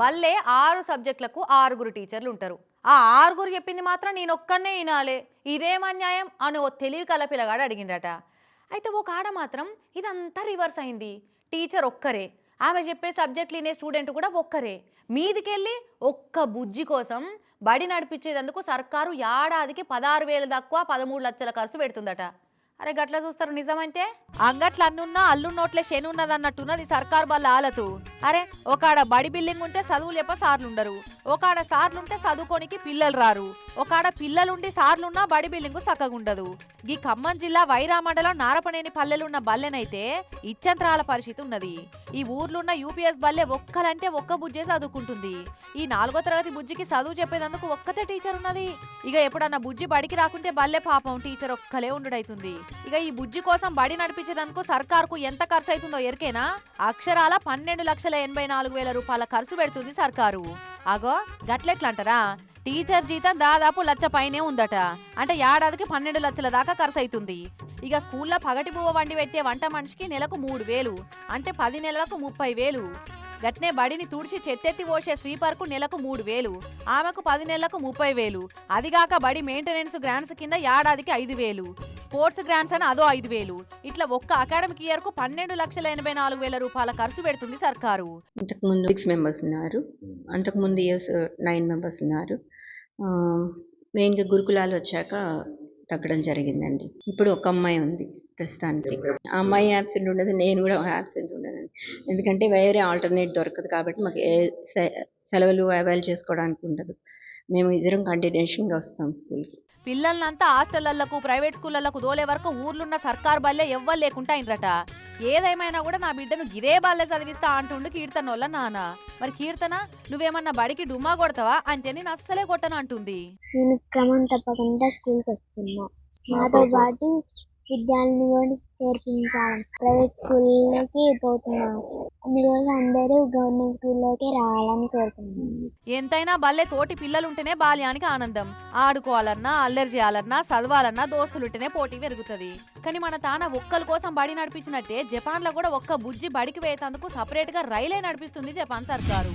భలే ఆరు సబ్జెక్టులకు ఆరుగురు టీచర్లు ఉంటారు ఆ ఆరుగురు చెప్పింది మాత్రం నేను ఒక్కనే వినాలే. ఇదేం అన్యాయం అని ఓ తెలివి కల పిల్లగాడు అడిగిండట. అయితే ఒక ఆడ మాత్రం ఇదంతా రివర్స్ అయింది. టీచర్ ఒక్కరే. ఆమె చెప్పే సబ్జెక్టులు వినే స్టూడెంట్ కూడా ఒక్కరే. మీదికెళ్ళి ఒక్క బుజ్జి కోసం బడి నడిపించేందుకు సర్కారు ఏడాదికి పదహారు వేలు తక్కువ పదమూడు లక్షల ఖర్చు పెడుతుందట. అరే గట్ల చూస్తారు నిజమంటే? అంగట్ల అన్నున్నా అల్లు నోట్ల శని అన్నట్టున్నది సర్కార్ బల్ల ఆలతు. అరే ఒకాడ బడి బిల్డింగ్ ఉంటే చదువులు చెప్ప సార్లుండరు. ఒకాడ సార్లుంటే చదువుకోనికి పిల్లలు రారు. ఒకాడ పిల్లలుండి సార్లున్నా బడి బిల్డింగ్ సక్కగుండదు ఈ ఖమ్మం జిల్లా వైరా మండలం నారపనేని పల్లెలున్న బల్లెనైతే ఇచ్చంత్రాల పరిస్థితి ఉన్నది ఈ ఊర్లున్న యూపీఎస్ బల్లె ఒక్కలంటే ఒక్క బుజ్జే చదువుకుంటుంది. ఈ నాలుగో తరగతి బుజ్జికి చదువు చెప్పేందుకు ఒక్కతే టీచర్ ఉన్నది ఇక ఎప్పుడన్నా బుజ్జి బడికి రాకుంటే బల్లె పాపం టీచర్ ఒక్కలే ఉండుడైతుంది. ఇక ఈ బుజ్జి కోసం బడి నడిపించేందుకు సర్కార్కు ఎంత ఖర్చు అవుతుందో ఎరికేనా? అక్షరాల పన్నెండు లక్షల ఎనభై నాలుగు వేల రూపాయల ఖర్చు పెడుతుంది సర్కారు. అగో గట్లెట్లంటారా? టీచర్ జీతం దాదాపు లక్ష పైనే ఉందట. అంటే ఏడాదికి పన్నెండు లక్షల దాకా ఖర్చు అవుతుంది ఇక స్కూల్లో పగటి పువ్వ వండి పెట్టే వంట మనిషికి నెలకు మూడు వేలు. అంటే పది నెలలకు ముప్పై వేలు. గట్నే బడిని తుడిచి చెత్తెత్తి పోసే స్వీపర్కు నెలకు మూడు వేలు. ఆమెకు పది నెలలకు ముప్పై వేలు. అదిగాక బడి మెయింటెనెన్స్ గ్రాంట్స్ కింద ఏడాదికి ఐదు వేలు. స్పోర్ట్స్ గ్రాంట్స్ అని అదో ఐదు వేలు. ఇట్లా ఒక్క అకాడమిక్ ఇయర్కు పన్నెండు లక్షల ఎనభై నాలుగు వేల రూపాయల ఖర్చు పెడుతుంది సర్కారు. ఇంతకుముందు సిక్స్ మెంబర్స్ ఉన్నారు. అంతకుముందు ఇయర్స్ నైన్ మెంబర్స్ ఉన్నారు. మెయిన్గా గురుకులాలు వచ్చాక తగ్గడం జరిగిందండి. ఇప్పుడు ఒక అమ్మాయి ఉంది ప్రస్తుతానికి. ఆ అమ్మాయి యాబ్సెంట్ ఉండదు నేను కూడా యాబ్సెంట్ ఉండదండి ఎందుకంటే వేరే ఆల్టర్నేట్ దొరకదు కాబట్టి మాకు ఏ సె- సెలవులు అవైల్ చేసుకోవడానికి ఉండదు. మేము ఇద్దరం కంటిన్యూషన్గా వస్తాం స్కూల్కి పిల్లల్నంతా హాస్టళ్ళకు ప్రైవేట్ స్కూళ్ళకు దోలే వరకు ఊర్లున్న సర్కార్ బల్లే ఎవ్వరు లేకుండా అయినరట. ఏదేమైనా కూడా నా బిడ్డను గిదే బల్లే చదివిస్తా అంటుండు కీర్తనోళ్ళ నాన్న. మరి కీర్తన నువ్వేమన్నా బడికి డుమ్మా కొడతావా? అంటే నేను అస్సలే కొట్టను అంటుంది. నేను క్రమం తప్పకుండా స్కూల్కి వస్తున్నా నాతో పాటు విద్యార్థిని కూడా చేర్పించాలి. ప్రైవేట్ స్కూల్లోకి పోతున్నాను అందువల్ల అందరూ గవర్నమెంట్ స్కూల్లోకి రావాలని ఎంతైనా భలే తోటి పిల్లలుంటేనే బాల్యానికి ఆనందం. ఆడుకోవాలన్నా అల్లరి చేయాలన్నా చదవాలన్నా దోస్తులుంటేనే పోటీ పెరుగుతుంది. కానీ మన తాన ఒక్కల కోసం బడి నడిపించినట్టే జపాన్లో కూడా ఒక్క బుజ్జి బడికి వేసేందుకు సపరేట్గా రైలే నడిపిస్తుంది జపాన్ సర్కారు.